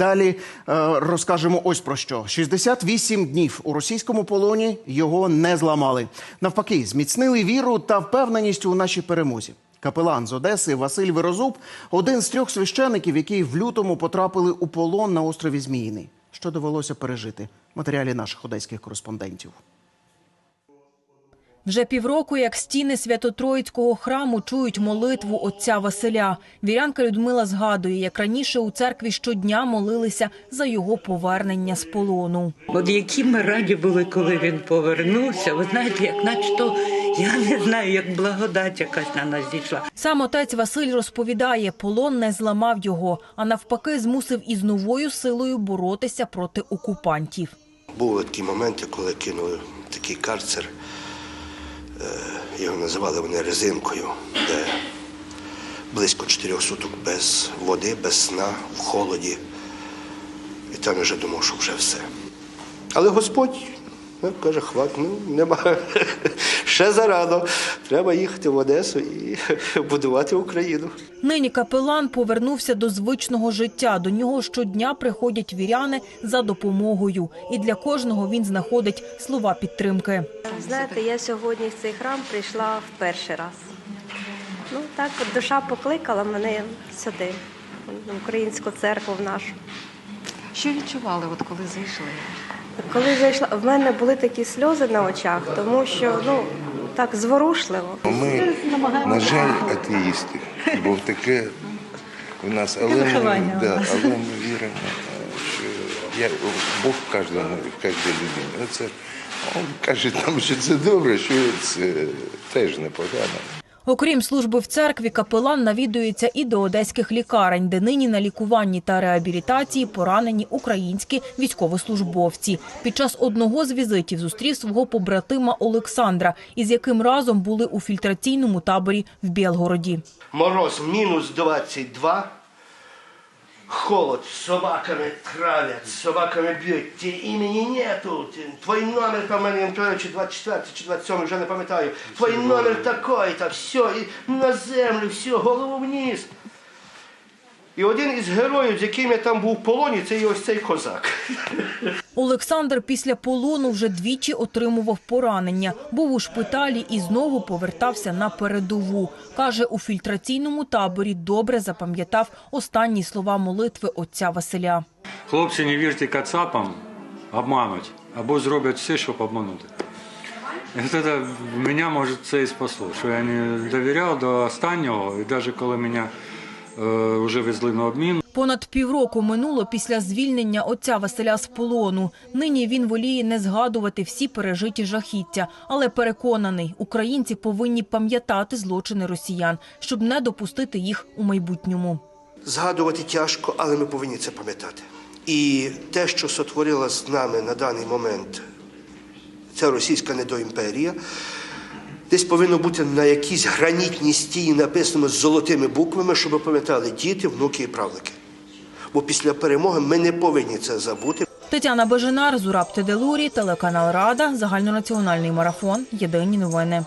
Далі е, розкажемо ось про що: 68 днів у російському полоні його не зламали. Навпаки, зміцнили віру та впевненість у нашій перемозі. Капелан з Одеси Василь Вирозуб один з трьох священиків, які в лютому потрапили у полон на острові Зміїний. Що довелося пережити? Матеріалі наших одеських кореспондентів. Вже півроку, як стіни Свято-Троїцького храму чують молитву отця Василя. Вірянка Людмила згадує, як раніше у церкві щодня молилися за його повернення з полону. От які ми раді були, коли він повернувся. Ви знаєте, як начебто, я не знаю, як благодать якась на нас зійшла. Сам отець Василь розповідає, полон не зламав його, а навпаки, змусив із новою силою боротися проти окупантів. Були такі моменти, коли кинули такий карцер, його називали вони резинкою, де близько чотирьох суток без води, без сна, в холоді. І там я вже думав, що вже все. Але Господь ну, каже, хват, ну нема. Ще зарано. Треба їхати в Одесу і будувати Україну. Нині капелан повернувся до звичного життя. До нього щодня приходять віряни за допомогою. І для кожного він знаходить слова підтримки. Знаєте, я сьогодні в цей храм прийшла в перший раз. Ну так, душа покликала мене сюди, в українську церкву в нашу. Що відчували, от коли зайшли? Коли зайшла, в мене були такі сльози на очах, тому що ну так зворушливо. Ми, на жаль, атеїсти, бо таке у нас, але ми, да, але ми віримо, що я, Бог в кожному, в кожній людині. Оце, він каже нам, що це добре, що це теж непогано. Окрім служби в церкві, капелан навідується і до одеських лікарень, де нині на лікуванні та реабілітації поранені українські військовослужбовці. Під час одного з візитів зустрів свого побратима Олександра, із яким разом були у фільтраційному таборі в Білгороді. Мороз мінус 22. Холод, собаками травят, собаками б'ють, ті імені нету, твій номер там мене чи 24 чи 27, вже не пам'ятаю. Твій номер такий, та все, і на землю, все, голову вниз. І один із героїв, з яким я там був в полоні, це і ось цей козак. Олександр після полону вже двічі отримував поранення, був у шпиталі і знову повертався на передову. Каже, у фільтраційному таборі добре запам'ятав останні слова молитви отця Василя. Хлопці, не вірте кацапам, обмануть, або зроблять все, щоб обманути. І мене, може, це і спасло, що я не довіряв до останнього, і навіть коли мене вже везли на обмін, Понад півроку минуло після звільнення отця Василя з полону. Нині він воліє не згадувати всі пережиті жахіття, але переконаний, українці повинні пам'ятати злочини росіян, щоб не допустити їх у майбутньому. Згадувати тяжко, але ми повинні це пам'ятати. І те, що сотворила з нами на даний момент ця російська недоімперія, десь повинно бути на якійсь гранітній стії написано з золотими буквами, щоб пам'ятали діти, внуки і правнуки. Бо після перемоги ми не повинні це забути. Тетяна Бажинар, Зураб Теделурі, телеканал Рада, загальнонаціональний марафон. Єдині новини.